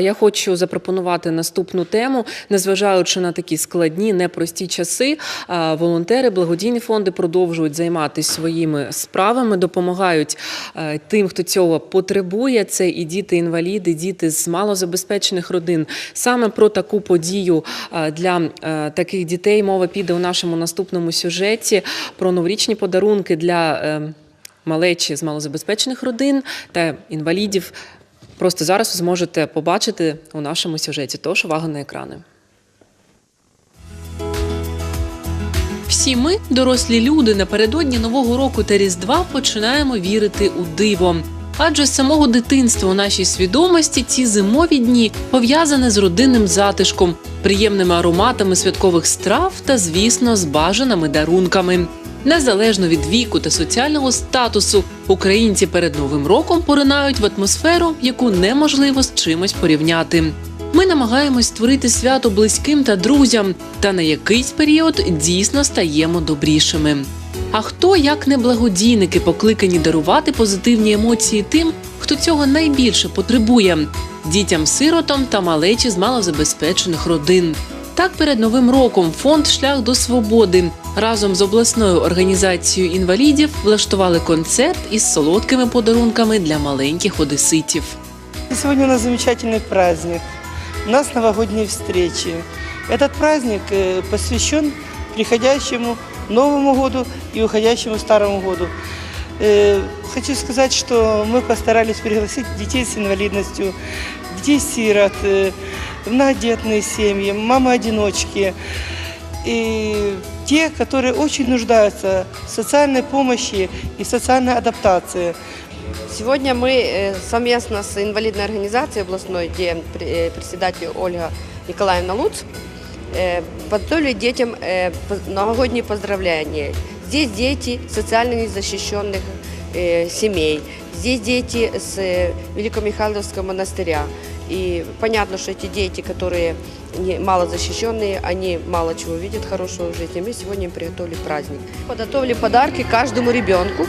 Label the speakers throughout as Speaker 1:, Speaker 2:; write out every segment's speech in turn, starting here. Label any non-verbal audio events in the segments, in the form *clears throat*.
Speaker 1: Я хочу запропонувати наступну тему, незважаючи на такі складні, непрості часи. Волонтери, благодійні фонди продовжують займатися своїми справами, допомагають е, тим, хто цього потребує. Це і діти-інваліди, діти з малозабезпечених родин. Саме про таку подію е, для е, таких дітей мова піде у нашому наступному сюжеті про новорічні подарунки для малечі з малозабезпечених родин та інвалідів. Просто зараз ви зможете побачити у нашому сюжеті. Тож увага на екрани. Всі ми, дорослі люди, напередодні Нового року та Різдва починаємо вірити у диво. Адже з самого дитинства у нашій свідомості ці зимові дні пов'язані з родинним затишком, приємними ароматами святкових страв та, звісно, з бажаними дарунками. Незалежно від віку та соціального статусу, українці перед новим роком поринають в атмосферу, яку неможливо з чимось порівняти. Ми намагаємось створити свято близьким та друзям, та на якийсь період дійсно стаємо добрішими. А хто, як не благодійники, покликані дарувати позитивні емоції тим, хто цього найбільше потребує дітям-сиротам та малечі з малозабезпечених родин. Так, перед новим роком фонд Шлях до свободи разом з обласною організацією інвалідів влаштували концерт із солодкими подарунками для маленьких одеситів.
Speaker 2: Сегодня у нас замечательный праздник. У нас новогодние встречи. Этот праздник э, посвящен приходящему Новому году и уходящему Старому году. Э, Хочу сказать, что мы постарались пригласить детей с инвалидностью, детей-сирот, э, многодетные семьи, мамы-одиночки и те, которые очень нуждаются в социальной помощи и социальной адаптации.
Speaker 3: Сегодня мы э, совместно с инвалидной организацией областной, где пр- э, председатель Ольга Николаевна Луц, э, подготовили детям э, поз- новогодние поздравления. Здесь дети социально незащищенных э, семей, здесь дети с э, Великомихайловского монастыря. И понятно, что эти дети, которые не, малозащищенные, они мало чего видят хорошего в жизни. Мы сегодня им приготовили праздник. Подготовили подарки каждому ребенку.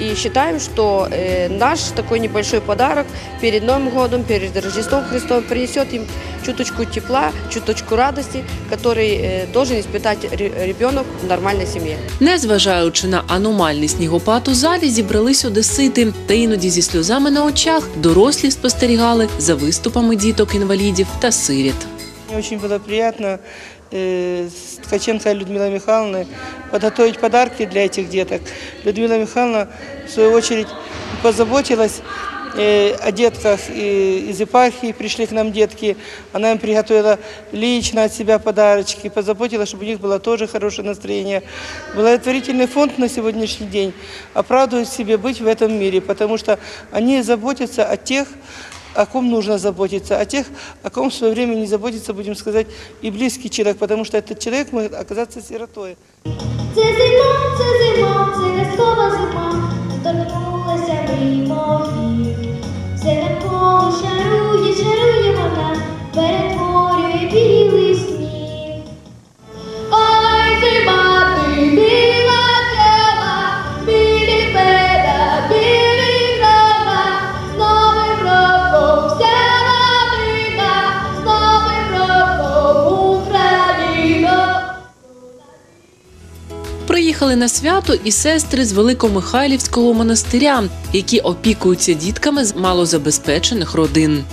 Speaker 3: И считаем, что э, наш такой небольшой подарок перед Новым годом, перед Рождеством Христовым принесет им чуточку тепла, чуточку радости, который э, должен испытать ре- ребенок в нормальной семье.
Speaker 1: Незважаючи на аномальний снігопад у залі, зібрались одесити, та іноді зі сльозами на очах дорослі спостерігали за виступами діток-інвалідів та сиріт.
Speaker 2: Мне очень было приятно э, с Ткаченко Людмилой Михайловной подготовить подарки для этих деток. Людмила Михайловна, в свою очередь, позаботилась э, о детках из епархии пришли к нам детки. Она им приготовила лично от себя подарочки, позаботилась, чтобы у них было тоже хорошее настроение. Благотворительный фонд на сегодняшний день оправдывает себе быть в этом мире, потому что они заботятся о тех, о ком нужно заботиться, о тех, о ком в свое время не заботится, будем сказать, и близкий человек, потому что этот человек может оказаться сиротой.
Speaker 4: Це зима, це зима, це казкова зима, торкнулася мої. Все навколо шарує, шарує вона, перетворює білий сніг. Ой, зима,
Speaker 1: Приїхали на свято і сестри з Великомихайлівського монастиря, які опікуються дітками з малозабезпечених родин.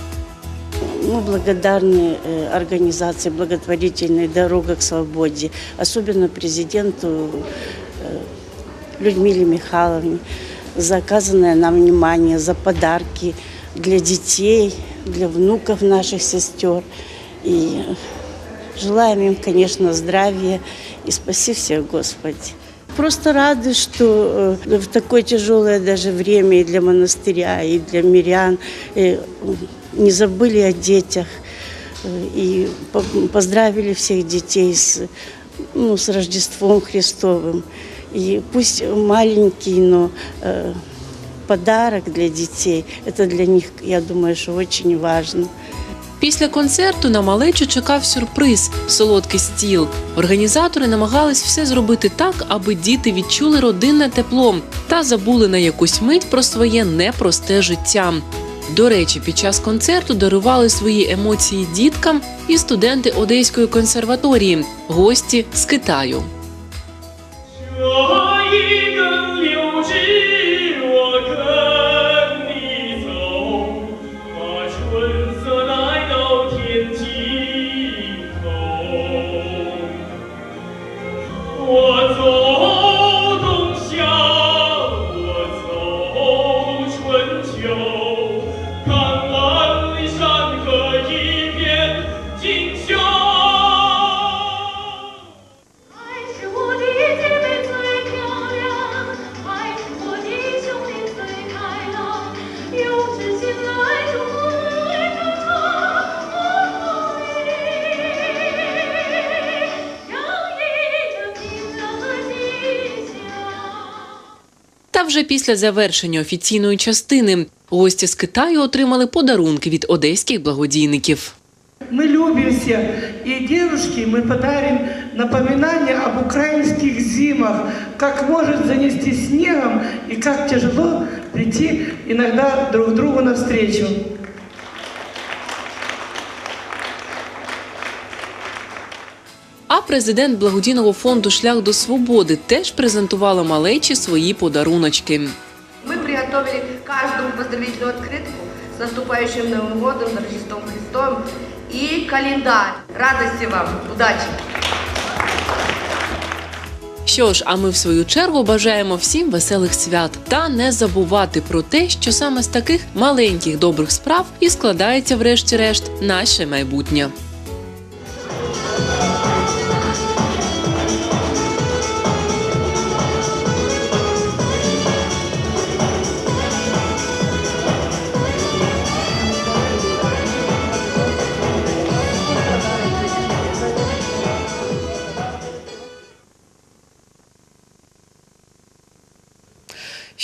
Speaker 5: Мы благодарны э, организации благотворительной «Дорога к свободе», особенно президенту э, Людмиле Михайловне за оказанное нам внимание, за подарки для детей, для внуков наших сестер. И желаем им, конечно, здравия и спаси всех, Господи. Просто рады, что э, в такое тяжелое даже время и для монастыря, и для мирян э, не забыли о детях э, и по- поздравили всех детей с, ну, с Рождеством Христовым. И пусть маленький, но э, подарок для детей, это для них, я думаю, что очень важно.
Speaker 1: Після концерту на малечу чекав сюрприз солодкий стіл. Організатори намагались все зробити так, аби діти відчули родинне тепло та забули на якусь мить про своє непросте життя.
Speaker 6: До речі, під час концерту дарували свої емоції діткам і студенти Одеської консерваторії, гості з Китаю. Вже після завершення офіційної частини гості з Китаю отримали подарунки від одеських благодійників.
Speaker 2: Мы любим всех. И девушке мы подарим напоминание об украинских зимах, как может занести снегом и как тяжело прийти иногда друг другу навстречу.
Speaker 6: президент благодійного фонду Шлях до свободи теж презентувала малечі свої подаруночки.
Speaker 3: Мы приготовили каждому поздравительную открытку с наступающим Новым годом, с Рождеством Христом и календарь. Радости вам, удачи!
Speaker 6: Що ж, а ми в свою чергу бажаємо всім веселих свят та не забувати про те, що саме з таких маленьких добрих справ і складається, врешті-решт, наше майбутнє.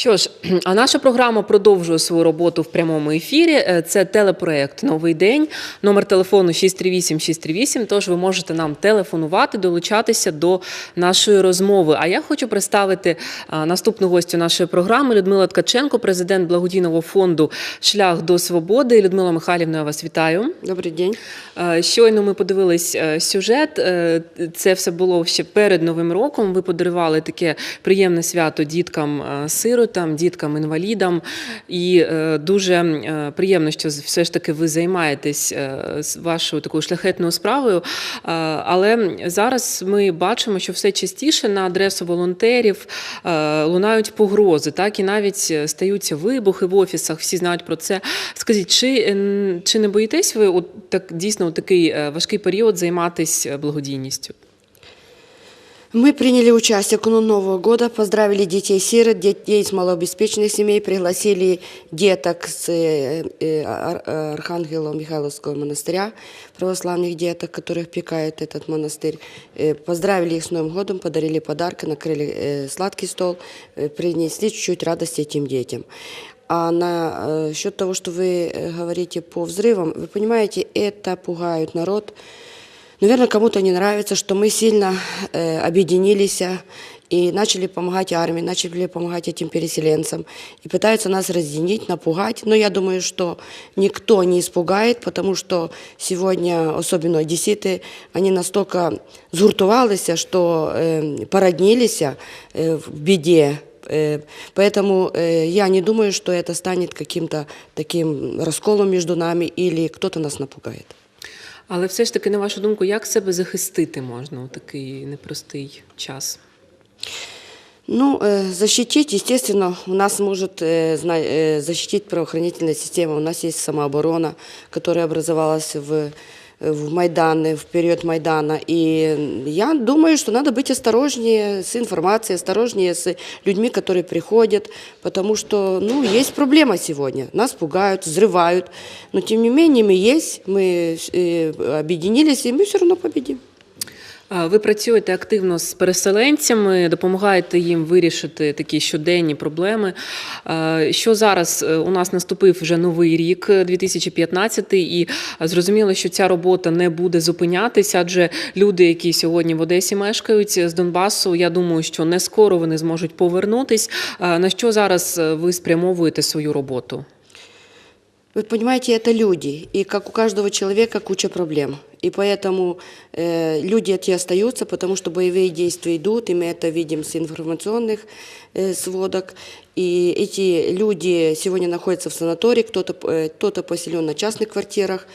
Speaker 6: Що ж, *clears throat* а наша програма продовжує свою роботу в прямому ефірі. Е, Це телепроект Новий день. Номер телефону 638 638. Тож ви можете нам телефонувати, долучатися до нашої розмови. А я хочу представити наступну гостю нашої програми Людмила Ткаченко, президент благодійного фонду Шлях до свободи. Людмила Михайлівна, я вас вітаю.
Speaker 3: Добрый день.
Speaker 6: Е, Щойно ми подивились е, сюжет. Е, Це все було ще перед Новим роком. Ви подарували таке приємне свято діткам е, сиротам, діткам інвалідам. І е, дуже е, приємно, що все ж таки ви займаєтесь е, вашою такою шляхетною справою. Але зараз ми бачимо, що все частіше на адресу волонтерів лунають погрози, так і навіть стаються вибухи в офісах. Всі знають про це. Скажіть, чи, чи не боїтесь ви от так дійсно у такий важкий період займатися благодійністю?
Speaker 3: Мы приняли участие канун Нового года, поздравили детей-сирот, детей из малообеспеченных семей, пригласили деток с э, э, Ар- Архангела Михайловского монастыря, православных деток, которых пекает этот монастырь. Э, Поздравили их с Новым годом, подарили подарки, накрыли сладкий стол, принесли чуть-чуть радости этим детям. А на счет того, что вы говорите по взрывам, вы понимаете, это пугает народ. Наверное, кому-то не нравится, что мы сильно э, объединились э, и начали помогать армии, начали помогать этим переселенцам. И пытаются нас разъединить, напугать. Но я думаю, что никто не испугает, потому что сегодня, особенно одесситы, они настолько згуртувались, что э, породнились э, в беде. Э, Поэтому э, я не думаю, что это станет каким-то таким расколом между нами или кто-то нас напугает.
Speaker 6: Але все ж таки, на вашу думку, як себе захистити можна у такий непростий час?
Speaker 3: Ну, э, защитить, естественно, у нас может э, зна- э, защитить правоохранительная система. У нас есть самооборона, которая образовалась в, в Майдане, в период Майдана. И я думаю, что надо быть осторожнее с информацией, осторожнее с людьми, которые приходят, потому что, ну, есть проблема сегодня. Нас пугают, взрывают, но тем не менее мы есть, мы э, объединились, и мы все равно победим.
Speaker 6: Ви працюєте активно з переселенцями, допомагаєте їм вирішити такі щоденні проблеми. Що зараз е, у нас наступив вже новий рік, е, 2015, і е, зрозуміло, що ця робота не буде зупинятися, адже люди, які сьогодні в Одесі мешкають з Донбасу, я думаю, що не скоро вони зможуть повернутись. На що зараз е, ви спрямовуєте свою роботу?
Speaker 3: Вы понимаете, это люди, и как у каждого человека куча проблем. И поэтому э, люди эти остаются, потому что боевые действия идут, и мы это видим с информационных э, сводок. И эти люди сегодня находятся в санатории, кто-то э, кто-то поселен на частных квартирах.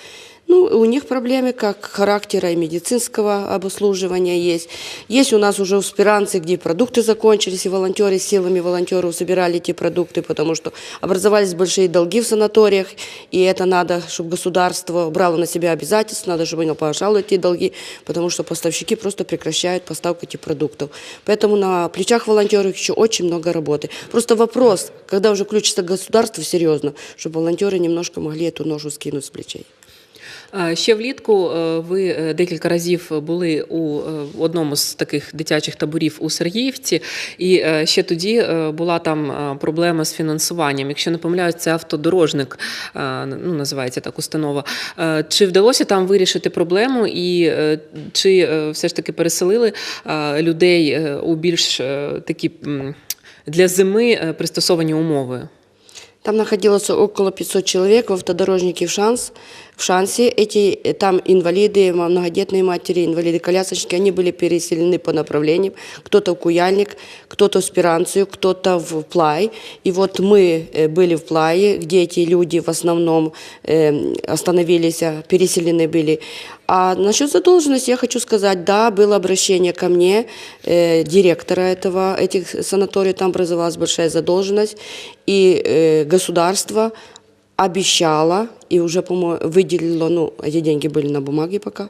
Speaker 3: Ну, у них проблемы как характера и медицинского обслуживания есть. Есть у нас уже успиранцы, где продукты закончились, и волонтеры силами волонтеров собирали эти продукты, потому что образовались большие долги в санаториях, и это надо, чтобы государство брало на себя обязательства, надо, чтобы оно погашало эти долги, потому что поставщики просто прекращают поставку этих продуктов. Поэтому на плечах волонтеров еще очень много работы. Просто вопрос, когда уже включится государство серьезно, чтобы волонтеры немножко могли эту ношу скинуть с плечей.
Speaker 6: Е, Ще влітку е, ви е, декілька разів були у одному з таких дитячих таборів у Сергіївці, і ще тоді була там проблема з фінансуванням. Якщо не помиляюсь, це автодорожник, ну називається так установа. Чи вдалося там вирішити проблему, і чи все ж таки переселили людей у більш такі для зими пристосовані умови?
Speaker 3: Там находилось около 500 человек в автодорожнике в, Шанс, в Шансе. Эти э, там инвалиды, м- многодетные матери, инвалиды-колясочники, они были переселены по направлениям. Кто-то в Куяльник, кто-то в Спиранцию, кто-то в Плай. И вот мы э, были в Плае, где эти люди в основном э, остановились, а, переселены были. А насчет задолженности я хочу сказать, да, было обращение ко мне, э, директора этого, этих санаториев, там образовалась большая задолженность, и э, государство обещало и уже, по-моему, выделило, ну, эти деньги были на бумаге пока,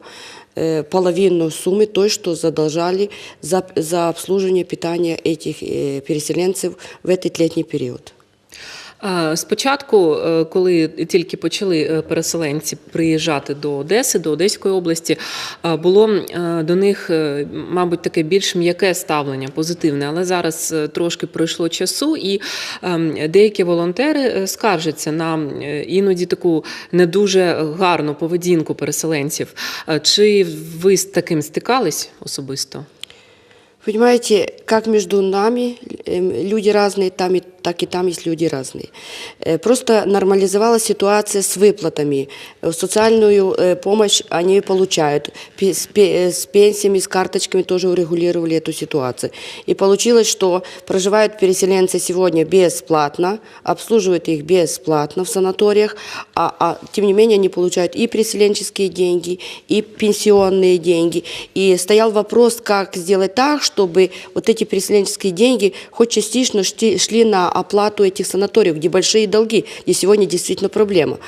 Speaker 3: э, половину суммы той, что задолжали за, за обслуживание питания этих э, переселенцев в этот летний период.
Speaker 6: Спочатку, е, коли тільки почали е, переселенці приїжджати до Одеси, до Одеської області, було е, до них, мабуть, таке більш м'яке ставлення, позитивне. Але зараз трошки пройшло часу, і ем, деякі волонтери скаржаться на іноді таку не дуже гарну поведінку переселенців. Чи ви з таким стикались особисто?
Speaker 3: Понимаете, как между нами люди разные, там и, так и там есть люди разные. Э, Просто нормализовалась ситуация с выплатами. Э, Социальную э, помощь они получают. С пе- с пенсиями, с карточками тоже урегулировали эту ситуацию. И получилось, что проживают переселенцы сегодня бесплатно, обслуживают их бесплатно в санаториях, а, а тем не менее они получают и переселенческие деньги, и пенсионные деньги. И стоял вопрос, как сделать так, чтобы вот эти переселенческие деньги хоть частично шли на оплату этих санаториев, где большие долги, где сегодня действительно проблема.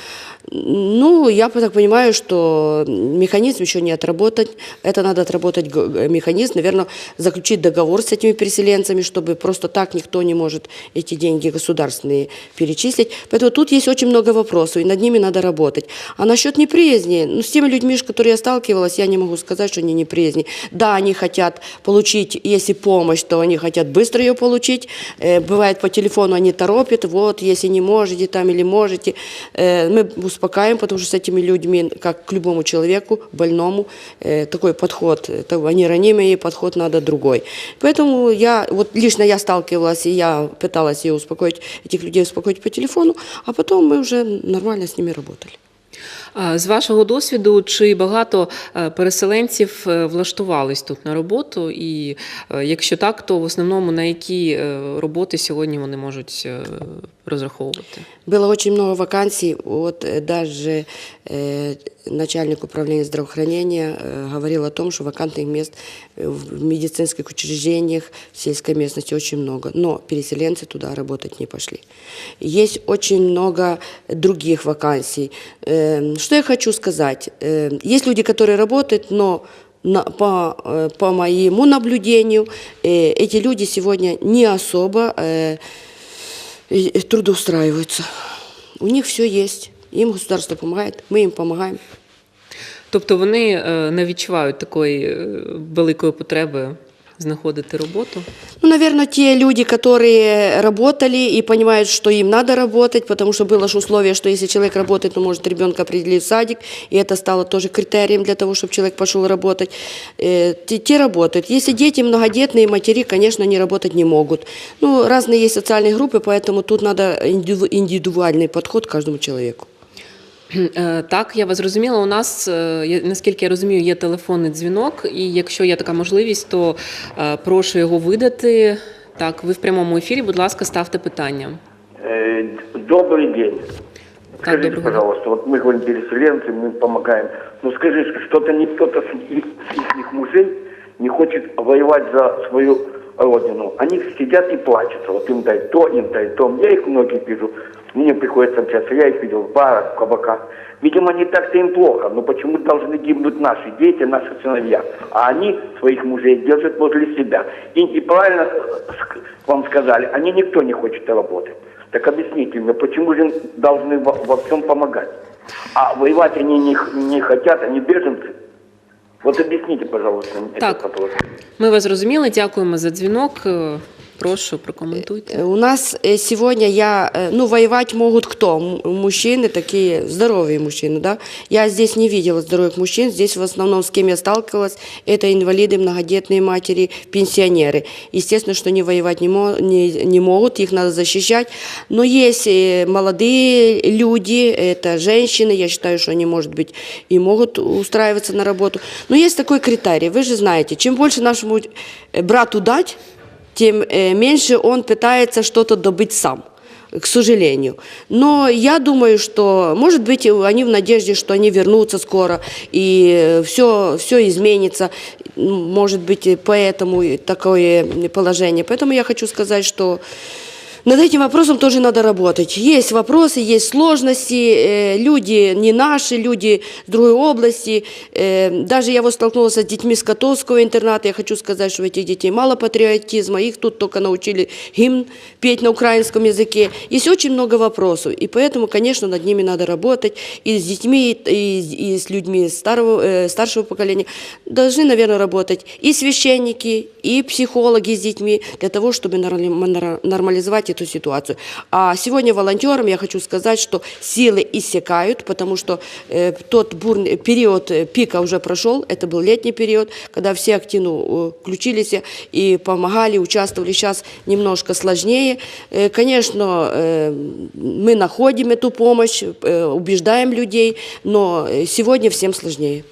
Speaker 3: Ну, я так понимаю, что механизм еще не отработан. Это надо отработать г- механизм, наверное, заключить договор с этими переселенцами, чтобы просто так никто не может эти деньги государственные перечислить. Поэтому тут есть очень много вопросов, и над ними надо работать. А насчет неприязни, ну, с теми людьми, с которыми я сталкивалась, я не могу сказать, что они неприязни. Да, они хотят получить, если помощь, то они хотят быстро ее получить. Э, бывает по телефону они торопят, вот, если не можете там или можете. Э, мы успокаиваем, потому что с этими людьми, как к любому человеку, больному, э, такой подход, это, они ранимые, подход надо другой. Поэтому я, вот лично я сталкивалась, и я пыталась ее успокоить, этих людей успокоить по телефону, а потом мы уже нормально с ними работали.
Speaker 6: А З вашого досвіду, чи багато е, переселенців е, влаштувались тут на роботу? І е, якщо так, то в основному на які е, роботи сьогодні вони можуть е, розраховувати?
Speaker 3: Было очень много вакансий. Вот э, даже э, начальник управления здравоохранения э, говорил о том, что вакантных мест э, в медицинских учреждениях в сельской местности очень много. Но переселенцы туда работать не пошли. Есть очень много других вакансий. Э, Что я хочу сказать? Э, Есть люди, которые работают, но на- по, э, по моему наблюдению, э, эти люди сегодня не особо э, и- и трудоустраиваются. У них все есть. Им государство помогает, мы им помогаем.
Speaker 6: Тобто вони е, не відчувають такої е, великої потреби знаходити роботу?
Speaker 3: Ну, наверное, те люди, которые работали и понимают, что им надо работать, потому что было же условие, что если человек работает, то может ребенка определить в садик, и это стало тоже критерием для того, чтобы человек пошел работать. Э, Те, те работают. Если дети многодетные, матери, конечно, они работать не могут. Ну, разные есть социальные группы, поэтому тут надо индивидуальный подход к каждому человеку.
Speaker 6: Е, Так, я вас зрозуміла. У нас, е, я- наскільки я розумію, є телефонний дзвінок, і якщо є така можливість, то е, прошу його видати. Так, ви в прямому ефірі, будь ласка, ставте питання.
Speaker 7: Э, Добрый день. Скажите,
Speaker 6: доброго дня.
Speaker 7: пожалуйста, вот мы говорим переселенцы, мы помогаем. Ну скажи, что-то не кто-то с их, с их мужей не хочет воевать за свою родину. Они сидят и плачутся. Вот им дай то, им дай то. Я их многих вижу. Мне приходится общаться. Я их видел в барах, в кабаках. Видимо, не так-то им плохо. Но почему должны гибнуть наши дети, наши сыновья? А они своих мужей держат возле себя. И, и правильно э, ск- вам сказали, они никто не хочет работать. Так объясните мне, почему же им должны во, во всем помогать? А воевать они не, х- не хотят, они беженцы. Вот объясните, пожалуйста,
Speaker 6: Так.
Speaker 7: этот вопрос.
Speaker 6: Ми вас зрозуміли, дякуємо за дзвінок. Прошу, прокоментуйте.
Speaker 3: Э, У нас сегодня я, ну, воевать могут кто? Мужчины такие, здоровые мужчины, да? Я здесь не видела здоровых мужчин, здесь в основном с кем я сталкивалась, это инвалиды, многодетные матери, пенсионеры. Естественно, что они воевать не, не, не могут, их надо защищать. Но есть э, молодые люди, это женщины, я считаю, что они, может быть, и могут устраиваться на работу. Но есть такой критерий, вы же знаете, чем больше нашему э, брату дать, тем э, меньше он пытается что-то добыть сам к сожалению. Но я думаю, что, может быть, они в надежде, что они вернутся скоро, и все, все изменится. Ну, Может быть, и поэтому и такое положение. Поэтому я хочу сказать, что над этим вопросом тоже надо работать. Есть вопросы, есть сложности, э, люди не наши, люди с другой области. Э, даже я вот столкнулась с детьми с Котовского интерната. Я хочу сказать, что у этих детей мало патриотизма. Их тут только научили гимн петь на украинском языке. Есть очень много вопросов. И поэтому, конечно, над ними надо работать. И с детьми, и, и с людьми старого, э, старшего поколения должны, наверное, работать и священники, и психологи с детьми для того, чтобы норм- нормализовать эту ситуацию. А сегодня волонтерам я хочу сказать, что силы иссякают, потому что э, тот бурный период э, пика уже прошел, это был летний период, когда все активно э, включились и помогали, участвовали. Сейчас немножко сложнее. Э, Конечно, э, мы находим эту помощь, э, убеждаем людей, но э, сегодня всем сложнее.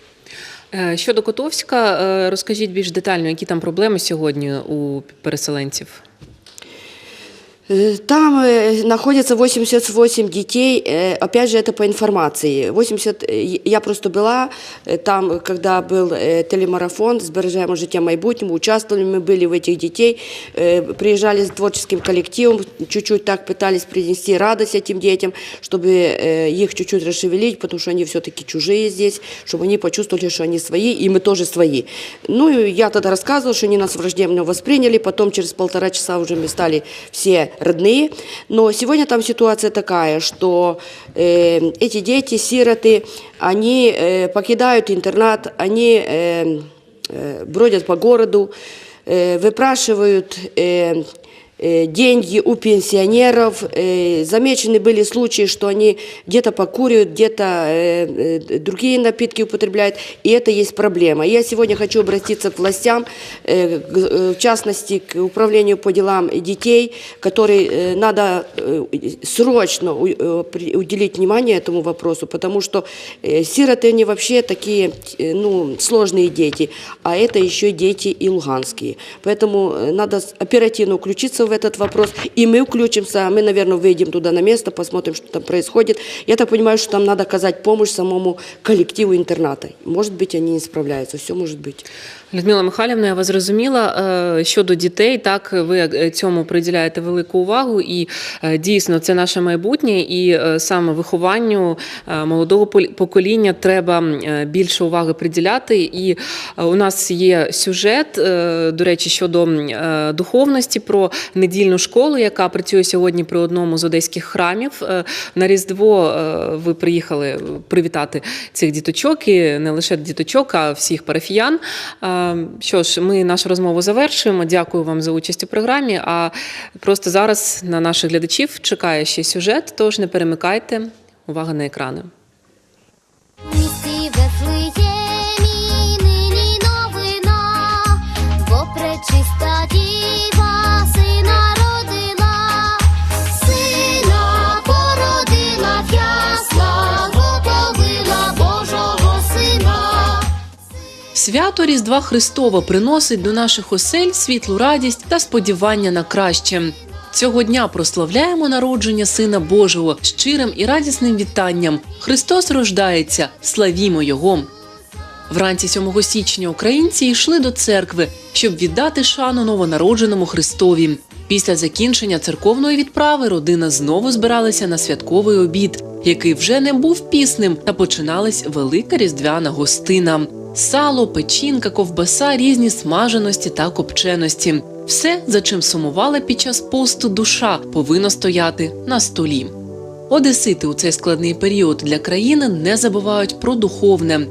Speaker 6: Е, Щодо Котовська, е, розкажіть більш детально, які там проблеми сьогодні у переселенців.
Speaker 3: Там э, находится 88 детей, э, опять же, это по информации. 80, э, я просто была там, когда был телемарафон «Збережаємо життя майбутньому», участвовали, мы были в этих детей, приезжали с творческим коллективом, чуть-чуть так пытались принести радость этим детям, чтобы их чуть-чуть расшевелить, потому что они все-таки чужие здесь, чтобы они почувствовали, что они свои, и мы тоже свои. Ну, и я тогда рассказывала, что они нас враждебно восприняли, потом через полтора часа уже мы стали все родные. Но сегодня там ситуация такая, что э, эти дети, сироты, они э, покидают интернат, они э, э, бродят по городу, э, выпрашивают э, э, деньги у пенсионеров. Э, Замечены были случаи, что они где-то покуривают, где-то э, э, другие напитки употребляют, и это есть проблема. Я сегодня хочу обратиться к властям, э, э, в частности, к управлению по делам детей, который э, надо э, срочно э, уделить внимание этому вопросу, потому что э, сироты, они вообще такие, э, ну, сложные дети, а это еще дети и луганские. Поэтому э, надо оперативно включиться в этот вопрос, и мы включимся, мы, наверное, выйдем туда на место, посмотрим, что там происходит. Я так понимаю, что там надо оказать помощь самому коллективу интерната. Может быть, они не справляются, все может быть.
Speaker 6: Людмила Михайлівна, я вас зрозуміла. Е, Щодо дітей, так ви е, цьому приділяєте велику увагу, і е, дійсно це наше майбутнє, і саме вихованню молодого покоління треба більше уваги приділяти. І у нас є сюжет, до речі, щодо духовності про недільну школу, яка працює сьогодні при одному з одеських храмів. На Різдво ви приїхали привітати цих діточок, і не лише діточок, а всіх парафіян. Е, Що ж, ми нашу розмову завершуємо. Дякую вам за участь у програмі. А просто зараз на наших глядачів чекає ще сюжет, тож не перемикайте. Увага на екрани.
Speaker 1: Свято Різдва Христова приносить до наших осель світлу радість та сподівання на краще. Цього дня прославляємо народження Сина Божого щирим і радісним вітанням. Христос рождається, славімо Його! Вранці 7 січня українці йшли до церкви, щоб віддати шану новонародженому Христові. Після закінчення церковної відправи родина знову збиралася на святковий обід, який вже не був пісним, та починалась велика різдвяна гостина. Сало, печінка, ковбаса, різні смаженості та копченості. Все, за чим сумувала під час посту душа, повинно стояти на столі. Одесити у цей складний період для країни не забувають про духовне.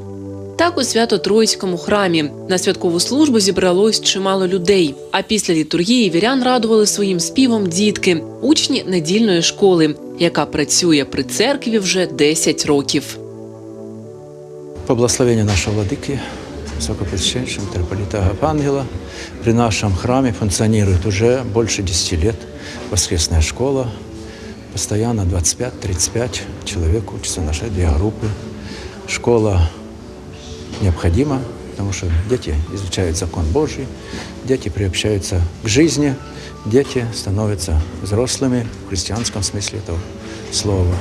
Speaker 1: Так у Свято-Троїцькому храмі на святкову службу зібралось чимало людей. А після літургії вірян радували своїм співом дітки, учні недільної школи, яка працює при церкві вже 10 років.
Speaker 8: По благословению нашего владыки, высокопресвященного митрополита Агапангела, при нашем храме функционирует уже больше 10 лет воскресная школа. Постоянно 25-35 человек учатся в нашей две группы. Школа необходима, потому что дети изучают закон Божий, дети приобщаются к жизни, дети становятся взрослыми в христианском смысле этого слова.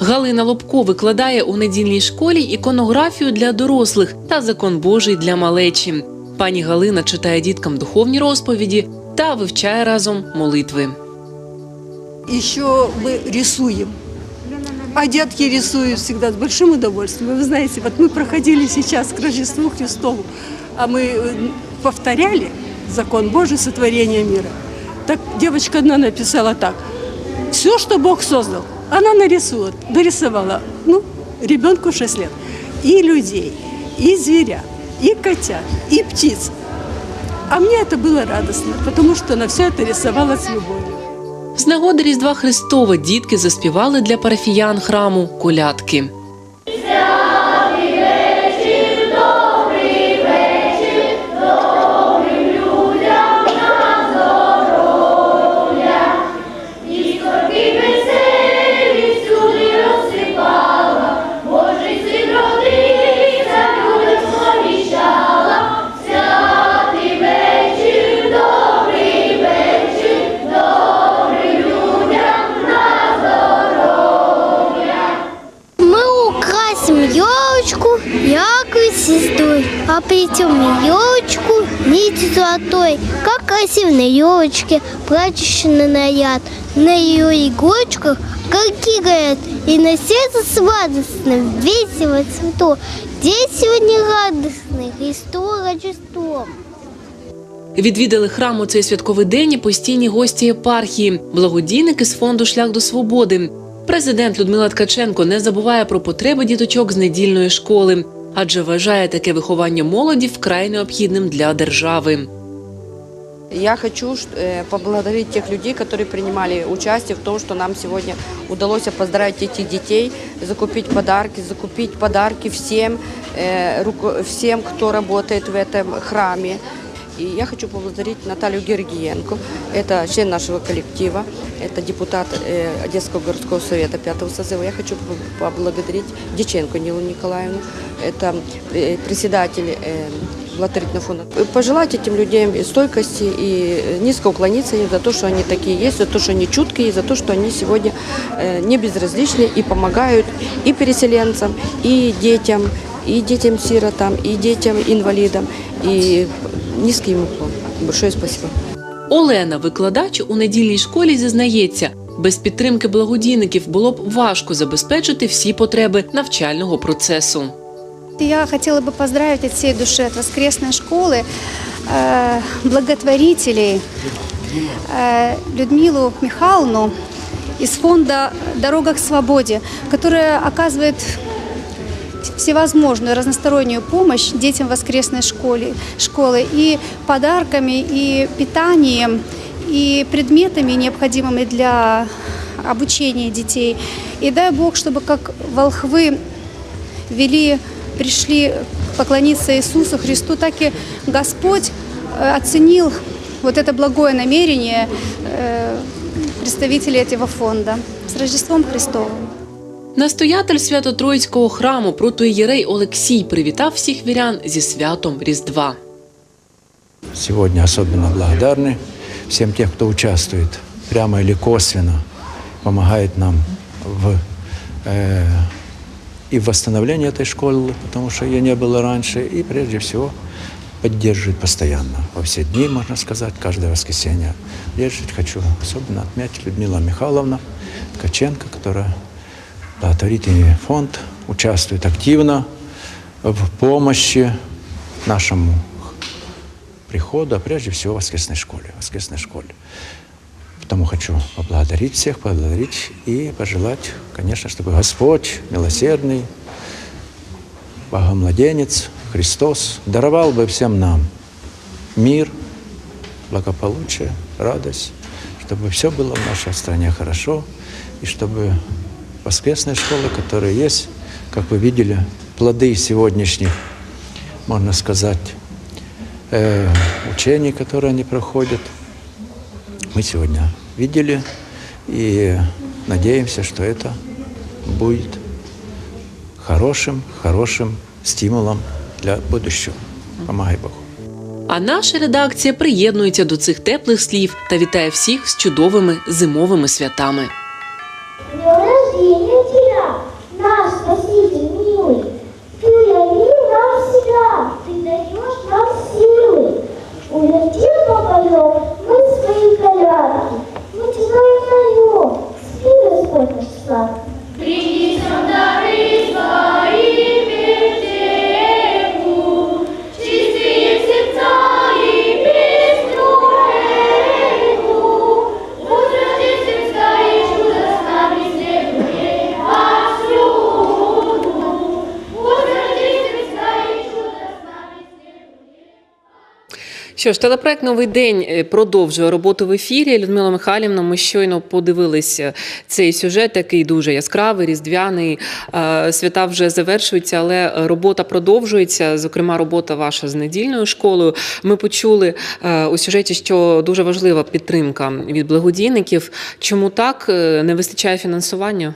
Speaker 1: Галина Лобко викладає у недільній школі іконографію для дорослих та закон Божий для малечі. Пані Галина читає діткам духовні розповіді та вивчає разом молитви.
Speaker 9: еще мы рисуем. А детки рисуют всегда с большим удовольствием. Вы знаете, вот мы проходили сейчас к Рождеству Христову, а мы э, повторяли закон Божий сотворения мира. Так девочка одна написала так. Все, что Бог создал, она нарисует, нарисовала. Ну, ребенку 6 лет. И людей, и зверя, и котят, и птиц. А мне это было радостно, потому что она все это рисовала с любовью.
Speaker 1: З нагоди Різдва Христова дітки заспівали для парафіян храму колядки.
Speaker 10: А плетем елочку нить золотой, как елочке, плачущий на наряд. На ее иголочках горки горят, и на сердце сладостно, весело цвету. День сегодня радостный, Христу Рождество.
Speaker 1: Відвідали храм у цей святковий день і постійні гості єпархії, благодійники з фонду Шлях до свободи. Президент Людмила Ткаченко не забуває про потреби діточок з недільної школи, адже вважає таке виховання молоді вкрай необхідним для держави.
Speaker 3: Я хочу ш- э, поблагодарить тех людей, которые принимали участие в том, что нам сегодня удалось поздравить этих детей, закупить подарки, закупить подарки всем, э, руко- всем, кто работает в этом храме. И я хочу поблагодарить Наталью Гергиенко, это член нашего коллектива, это депутат э, Одесского городского совета пятого созыва. Я хочу по- поблагодарить Диченко Нилу Николаевну, это э, председатель э, благотворительного фонда. Пожелать этим людям стойкости и низко уклониться им за то, что они такие есть, за то, что они чуткие, за то, что они сегодня э, не безразличны и помогают и переселенцам, и детям, и детям-сиротам, и детям-инвалидам. И низкий им уклон. Большое спасибо.
Speaker 1: Олена, викладач у недільній школі, зізнається, без підтримки благодійників було б важко забезпечити всі потреби навчального процесу.
Speaker 11: Я хотела бы поздравить от всей души, от воскресной школы, э, благотворителей э, Людмилу Михайловну из фонда «Дорога к свободе», которая оказывает всевозможную разностороннюю помощь детям воскресной школе, школы и подарками, и питанием, и предметами, необходимыми для обучения детей. И дай Бог, чтобы как волхвы вели, пришли поклониться Иисусу Христу, так и Господь э, оценил вот это благое намерение э, представителей этого фонда. С Рождеством Христовым!
Speaker 6: Настоятель Свято-Троїцького храму протоієрей Олексій привітав всіх вірян зі святом Різдва.
Speaker 8: Сегодня особенно благодарны всем тем, кто участвует прямо или косвенно, помогает нам в, э, и в восстановлении этой школы, потому что ее не было раньше, и прежде всего поддерживает постоянно. Во все дни, можно сказать, каждое воскресенье. Держит хочу особенно отметить Людмила Михайловна Ткаченко, которая благотворительный фонд, участвует активно в помощи нашему приходу, а прежде всего в воскресной школе. Воскресной школе. Потому хочу поблагодарить всех, поблагодарить и пожелать, конечно, чтобы Господь милосердный, Богомладенец, Христос даровал бы всем нам мир, благополучие, радость, чтобы все было в нашей стране хорошо, и чтобы воскресные школы, которые есть, как вы видели, плоды сегодняшних, можно сказать, э, учений, которые они проходят, мы сегодня видели и надеемся, что это будет хорошим, хорошим стимулом для будущего. Помагай Бог.
Speaker 6: А наша редакція приєднується до цих теплих слів та вітає всіх з чудовими зимовими святами. Що ж, телепроект Новий день е, продовжує роботу в ефірі. Людмила Михайлівна, ми щойно подивилися цей сюжет, такий дуже яскравий, різдвяний. Е, Свята вже завершуються, але робота продовжується. Зокрема, робота ваша з недільною школою. Ми почули е, у сюжеті, що дуже важлива підтримка від благодійників. Чому так Е, не вистачає фінансування?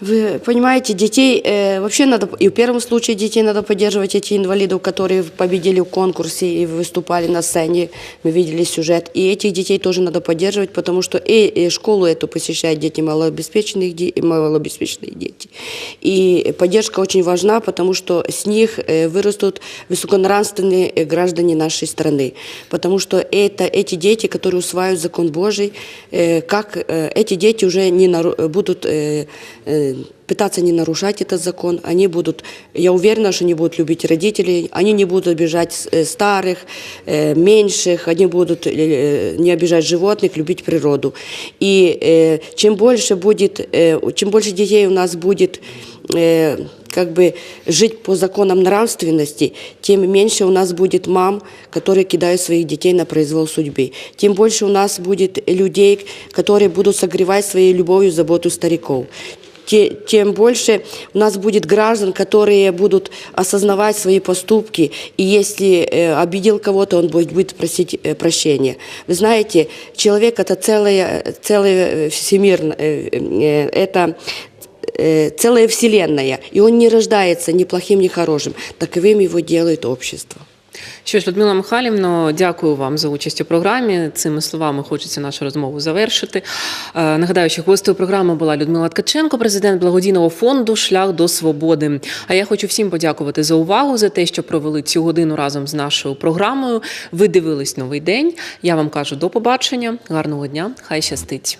Speaker 3: Вы понимаете, детей э, вообще надо, и в первом случае детей надо поддерживать, эти инвалидов, которые победили в конкурсе и выступали на сцене, мы видели сюжет. И этих детей тоже надо поддерживать, потому что и, и школу эту посещают дети малообеспеченных, де- малообеспеченные дети. И поддержка очень важна, потому что с них э, вырастут высоконравственные э, граждане нашей страны. Потому что это эти дети, которые усваивают закон Божий, э, как э, эти дети уже не нару- будут э, э, пытаться не нарушать этот закон, они будут, я уверена, что они будут любить родителей, они не будут обижать э, старых, э, меньших, они будут э, не обижать животных, любить природу. И чем больше будет, чем больше детей у нас будет как бы жить по законам нравственности, тем меньше у нас будет мам, которые кидают своих детей на произвол судьбы. Тем больше у нас будет людей, которые будут согревать своей любовью заботу стариков те- тем больше у нас будет граждан, которые будут осознавать свои поступки, и если э, обидел кого-то, он будет, будет просить э, прощения. Вы знаете, человек это целая, целая всемир, э, э, это э, целая вселенная, и он не рождается ни плохим, ни хорошим. Таковым его делает общество.
Speaker 6: Що ж, Людмила Михайлівно, дякую вам за участь у програмі. Цими словами хочеться нашу розмову завершити. Е, Нагадаю, що гостею програми була Людмила Ткаченко, президент благодійного фонду Шлях до свободи. А я хочу всім подякувати за увагу, за те, що провели цю годину разом з нашою програмою. Ви дивились новий день. Я вам кажу до побачення, гарного дня, хай щастить.